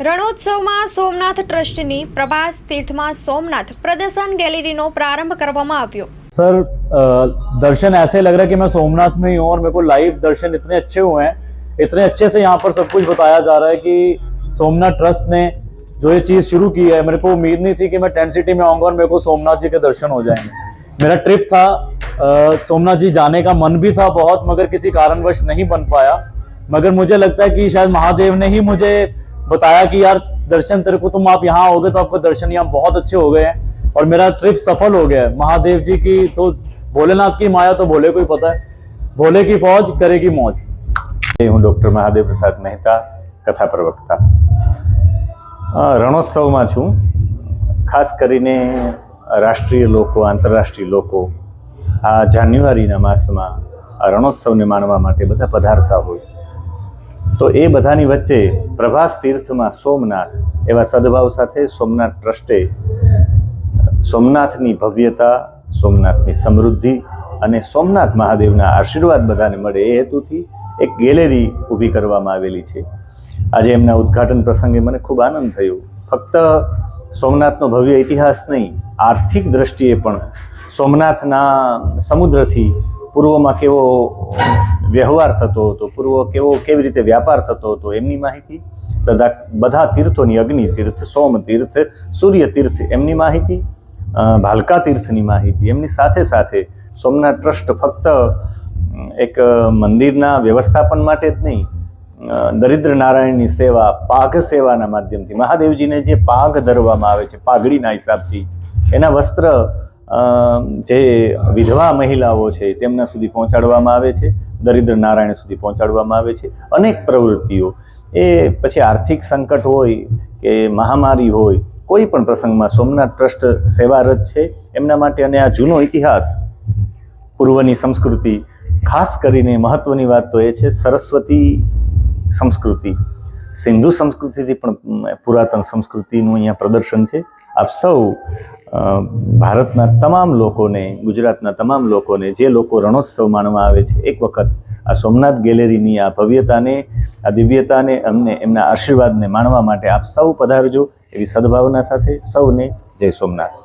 રણોત્સવમાં સોમનાથ ટ્રસ્ટની પ્રભાસ તીર્થમાં સોમનાથ પ્રદર્શન ગેલેરીનો પ્રારંભ કરવામાં આવ્યો सर अ, दर्शन ऐसे लग रहा है कि मैं सोमनाथ में ही हूँ और मेरे को लाइव दर्शन इतने अच्छे हुए हैं इतने अच्छे से यहाँ पर सब कुछ बताया जा रहा है कि सोमनाथ ट्रस्ट ने जो ये चीज़ शुरू की है मेरे को उम्मीद नहीं थी कि मैं टेंट सिटी में आऊँगा और मेरे को सोमनाथ जी के दर्शन हो जाएंगे मेरा ट्रिप था अ, सोमनाथ जी जाने का मन भी था बहुत मगर किसी कारणवश नहीं बन पाया मगर मुझे लगता है कि शायद महादेव ने ही मुझे बताया कि यार दर्शन तेरे को तुम आप यहाँ आओगे तो आपका दर्शन यहाँ बहुत अच्छे हो गए हैं और मेरा ट्रिप सफल हो गया है महादेव जी की तो भोलेनाथ की माया तो भोले को ही पता है भोले की फौज करेगी मौज હું ડૉક્ટર મહાદેવ પ્રસાદ મહેતા કથા પ્રવક્તા અ, રણોત્સવમાં છું ખાસ કરીને રાષ્ટ્રીય લોકો આંતરરાષ્ટ્રીય લોકો આ જાન્યુઆરીના માસમાં આ રણોત્સવને માણવા માટે બધા પધારતા હોય તો એ બધાની વચ્ચે પ્રભાસ તીર્થમાં સોમનાથ, એવા સદભાવ સાથે સોમનાથ ટ્રસ્ટે સોમનાથની ભવ્યતા, સોમનાથની સમૃદ્ધિ અને સોમનાથ મહાદેવના આશીર્વાદ બધાને મળે એ હેતુથી એક ગેલેરી ઊભી કરવામાં આવેલી છે. આજે એમના ઉદ્ઘાટન પ્રસંગે મને ખૂબ આનંદ થયો. ફક્ત સોમનાથનો ભવ્ય ઇતિહાસ નહીં, આર્થિક દ્રષ્ટિએ પણ સોમનાથના સમુદ્રથી પૂર્વમાં કેવો વ્યવહાર થતો હતો, પૂર્વ કેવો કેવી રીતે વ્યાપાર થતો હતો એમની માહિતી? બધા બધા તીર્થોની અગ્નિ તીર્થ, સોમ તીર્થ, સૂર્ય તીર્થ એમની માહિતી ભાલકા તીર્થની માહિતી એમની સાથે સાથે સોમનાથ ટ્રસ્ટ ફક્ત એક મંદિરના વ્યવસ્થાપન માટે જ નહીં દરિદ્ર નારાયણની સેવા, પાઘ સેવાના માધ્યમથી, મહાદેવજીને જે પાઘ ધરવામાં આવે છે, પાઘડીના હિસાબથી, એના વસ્ત્ર જે વિધવા મહિલાઓ છે તેમના સુધી પહોંચાડવામાં આવે છે, દરિદ્ર નારાયણ સુધી પહોંચાડવામાં આવે છે. અનેક પ્રવૃત્તિઓ. એ પછી આર્થિક સંકટ હોય કે મહામારી હોય, કોઈ પણ પ્રસંગમાં સોમનાથ ટ્રસ્ટ સેવારત છે. એમના માટે અને આ જૂનો ઇતિહાસ, પૂર્વની સંસ્કૃતિ, ખાસ કરીને મહત્વની વાત તો એ છે સરસ્વતી સંસ્કૃતિ. સિંધુ સંસ્કૃતિથી પણ પુરાતન સંસ્કૃતિનું અહીંયા પ્રદર્શન છે. આપ સૌ ભારતના તમામ લોકોને, ગુજરાતના તમામ લોકોને જે લોકો રણોત્સવ માણવા આવે છે, એક વખત આ સોમનાથ ગેલેરીની આ ભવ્યતાને, આ દિવ્યતાને અમને એમના આશીર્વાદને માણવા માટે આપ સૌ પધારજો એવી સદભાવના સાથે સૌને જય સોમનાથ.